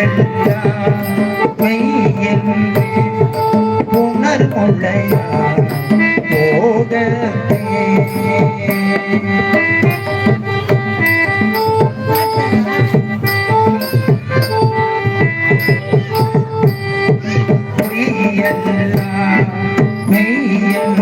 எடுத்தான் உணர்வுள்ளையா போகத்தே மெய்யல்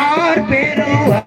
ஆர் பெருவா